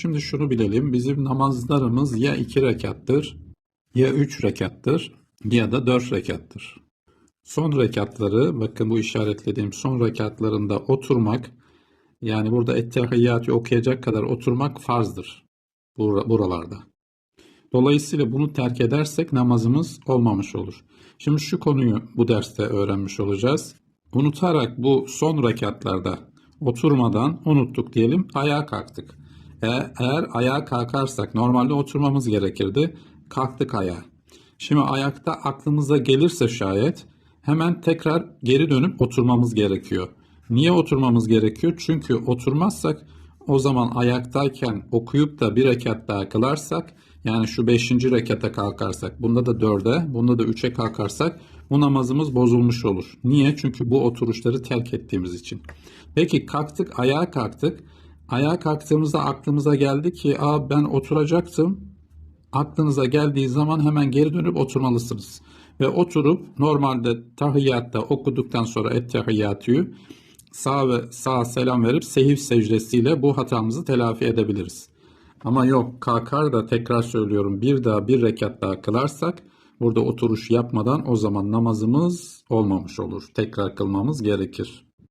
Şimdi şunu bilelim. Bizim namazlarımız ya iki rekattır, ya üç rekattır, ya da dört rekattır. Son rekatları, bakın bu işaretlediğim son rekatlarında oturmak, yani burada ettehiyyatı okuyacak kadar oturmak farzdır bur- buralarda. Dolayısıyla bunu terk edersek namazımız olmamış olur. Şimdi şu konuyu bu derste öğrenmiş olacağız. Unutarak bu son rekatlarda oturmadan unuttuk diyelim ayağa kalktık. E- eğer ayağa kalkarsak normalde oturmamız gerekirdi. Kalktık ayağa. Şimdi ayakta aklımıza gelirse şayet hemen tekrar geri dönüp oturmamız gerekiyor. Niye oturmamız gerekiyor? Çünkü oturmazsak o zaman ayaktayken okuyup da bir rekat daha kılarsak yani şu beşinci rekata kalkarsak bunda da dörde bunda da üçe kalkarsak bu namazımız bozulmuş olur. Niye? Çünkü bu oturuşları terk ettiğimiz için. Peki kalktık ayağa kalktık. Ayağa kalktığımızda aklımıza geldi ki Aa, ben oturacaktım aklınıza geldiği zaman hemen geri dönüp oturmalısınız. Ve oturup normalde tahiyyatta okuduktan sonra ettehiyyatüyü sağ ve sağ selam verip sehiv secdesiyle bu hatamızı telafi edebiliriz. Ama yok kalkar da tekrar söylüyorum bir daha bir rekat daha kılarsak burada oturuş yapmadan o zaman namazımız olmamış olur. Tekrar kılmamız gerekir.